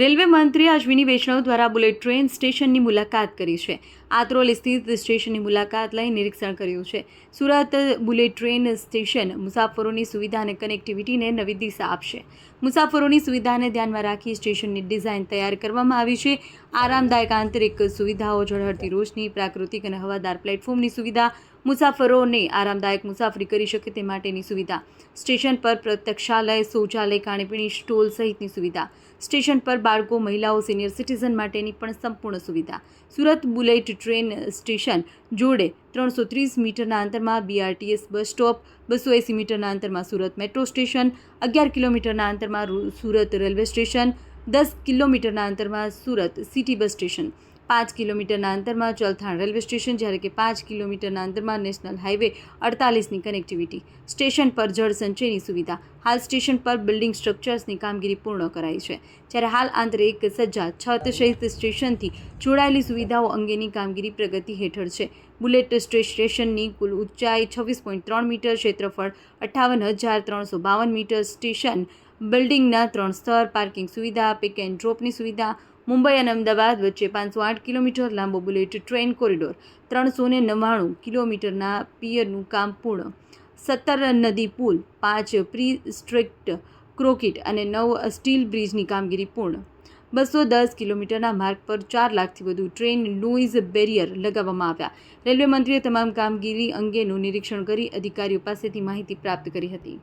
Railway મંત્રી અશ્વિની વૈષ્ણવ દ્વારા bullet train સ્ટેશનની મુલાકાત કરી છે. આત્રોલ સ્થિત સ્ટેશનની મુલાકાત લઈ નિરીક્ષણ કર્યું છે. સુરત બુલેટ ટ્રેન સ્ટેશન મુસાફરોની સુવિધા અને કનેક્ટિવિટીને નવી દિશા આપશે. મુસાફરોની સુવિધાને ધ્યાનમાં રાખી સ્ટેશનની ડિઝાઇન તૈયાર કરવામાં આવી છે. આરામદાયક આંતરિક સુવિધાઓ ઝળહળતી રોશની, પ્રાકૃતિક અને હવાદાર પ્લેટફોર્મની સુવિધા મુસાફરોને આરામદાયક મુસાફરી કરી શકે તે માટેની સુવિધા. સ્ટેશન પર પ્રત્યક્ષાલય, શૌચાલય, ખાણીપીણી, સ્ટોલ સહિતની સુવિધા. સ્ટેશન પર બાળકો, મહિલાઓ, સિનિયર સિટીઝન માટેની પણ સંપૂર્ણ સુવિધા. સુરત બુલેટ ટ્રેન સ્ટેશન જોડે ત્રણસો ત્રીસ મીટરના અંતરમાં બીઆરટીએસ બસ સ્ટોપ, બસો એંસી મીટરના અંતરમાં સુરત મેટ્રો સ્ટેશન, અગિયાર કિલોમીટરના અંતરમાં સુરત રેલવે સ્ટેશન, દસ કિલોમીટરના અંતરમાં સુરત સિટી બસ સ્ટેશન. પાંચ કિલોમીટરના અંતરમાં ચલથાણ રેલવે સ્ટેશન, જ્યારે કે પાંચ કિલોમીટરના અંતરમાં નેશનલ હાઈવે અડતાલીસની કનેક્ટિવિટી. સ્ટેશન પર જળ સંચયની સુવિધા. હાલ સ્ટેશન પર બિલ્ડિંગ સ્ટ્રક્ચર્સની કામગીરી પૂર્ણ કરાઈ છે. જ્યારે હાલ આંતરિક સજ્જા છત સહિત સ્ટેશનથી જોડાયેલી સુવિધાઓ અંગેની કામગીરી પ્રગતિ હેઠળ છે. બુલેટ સ્ટેશનની કુલ ઊંચાઈ છવ્વીસ પોઈન્ટ ત્રણ મીટર, ક્ષેત્રફળ અઠ્ઠાવન હજાર ત્રણસો બાવન મીટર, સ્ટેશન બિલ્ડિંગના ત્રણ સ્તર, પાર્કિંગ સુવિધા, પિક એન્ડ ડ્રોપની સુવિધા મુંબઈ અને અમદાવાદ વચ્ચે પાંચસો આઠ કિલોમીટર લાંબો બુલેટ ટ્રેન કોરિડોર, ત્રણસો ને નવ્વાણું કિલોમીટરના પિયરનું કામ પૂર્ણ. સત્તર નદી પુલ, પાંચ પ્રી સ્ટ્રિક્ટ ક્રોકિટ અને નવ સ્ટીલ બ્રિજની કામગીરી પૂર્ણ. બસો દસ કિલોમીટરના માર્ગ પર ચાર લાખથી વધુ ટ્રેન નોઇઝ બેરિયર લગાવવામાં આવ્યા. રેલવે મંત્રીએ તમામ કામગીરી અંગેનું નિરીક્ષણ કરી અધિકારીઓ પાસેથી માહિતી પ્રાપ્ત કરી હતી.